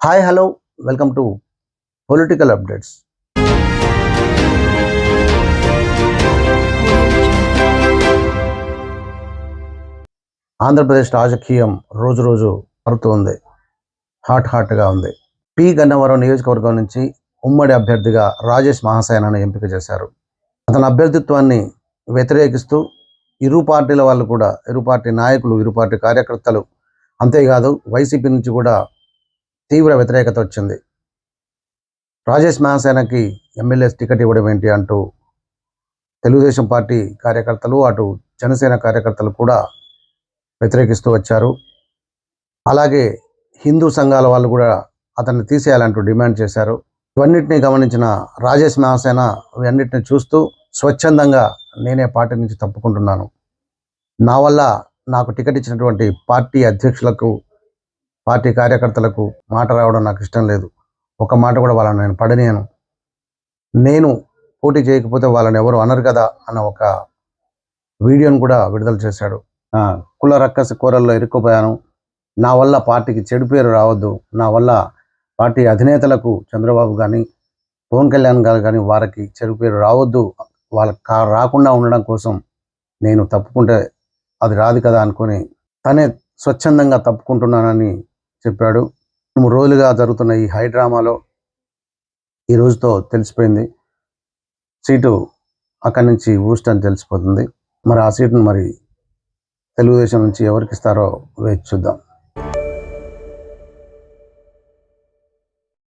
Hi hello welcome to political updates Andhra Pradesh రాజకీయం రోజు రోజు మారుతూ ఉంది. హాట్ హాట్గా ఉంది. పి. గన్నవరం నియోజకవర్గం నుంచి ఉమ్మడి అభ్యర్థిగా రాజేష్ మహాసేనను ఎంపిక చేశారు. అతని అభ్యర్థిత్వాన్ని వ్యతిరేకిస్తూ ఇరు పార్టీల వాళ్ళు కూడా ఇరు పార్టీ నాయకులు ఇరు పార్టీ కార్యకర్తలు అంతేకాదు వైసీపీ నుంచి కూడా తీవ్ర వ్యతిరేకత వచ్చింది. రాజేష్ మహాసేనకి ఎమ్మెల్యే టికెట్ ఇవ్వడం ఏంటి అంటూ తెలుగుదేశం పార్టీ కార్యకర్తలు అటు జనసేన కార్యకర్తలు కూడా వ్యతిరేకిస్తూ వచ్చారు. అలాగే హిందూ సంఘాల వాళ్ళు కూడా అతన్ని తీసేయాలంటూ డిమాండ్ చేశారు. ఇవన్నిటిని గమనించిన రాజేష్ మహాసేన ఇవన్నిటిని చూస్తూ స్వచ్ఛందంగా నేనే పార్టీ నుంచి తప్పుకుంటున్నాను. నా వల్ల నాకు టికెట్ ఇచ్చినటువంటి పార్టీ అధ్యక్షులకు పార్టీ కార్యకర్తలకు మాట రావడం నాకు ఇష్టం లేదు. ఒక మాట కూడా వాళ్ళని నేను పడనీయను. నేను పోటీ చేయకపోతే వాళ్ళని ఎవరు అనరు కదా అన్న ఒక వీడియోను కూడా విడుదల చేశాడు. కుల రక్కసి కూరల్లో ఇరుక్కుపోయాను. నా వల్ల పార్టీకి చెడు పేరు రావద్దు. నా వల్ల పార్టీ అధినేతలకు చంద్రబాబు కానీ పవన్ కళ్యాణ్ గారు కానీ వారికి చెడు పేరు రావద్దు. వాళ్ళకి కా రాకుండా ఉండడం కోసం నేను తప్పుకుంటే అది రాదు కదా అనుకొని తనే స్వచ్ఛందంగా తప్పుకుంటున్నానని చెప్పాడు. మూడు రోజులుగా జరుగుతున్న ఈ హై డ్రామాలో ఈ రోజుతో తెలిసిపోయింది. సీటు అక్కడి నుంచి ఊస్ట్ అని తెలిసిపోతుంది. మరి ఆ సీటును మరి తెలుగుదేశం నుంచి ఎవరికి ఇస్తారో వేచి చూద్దాం.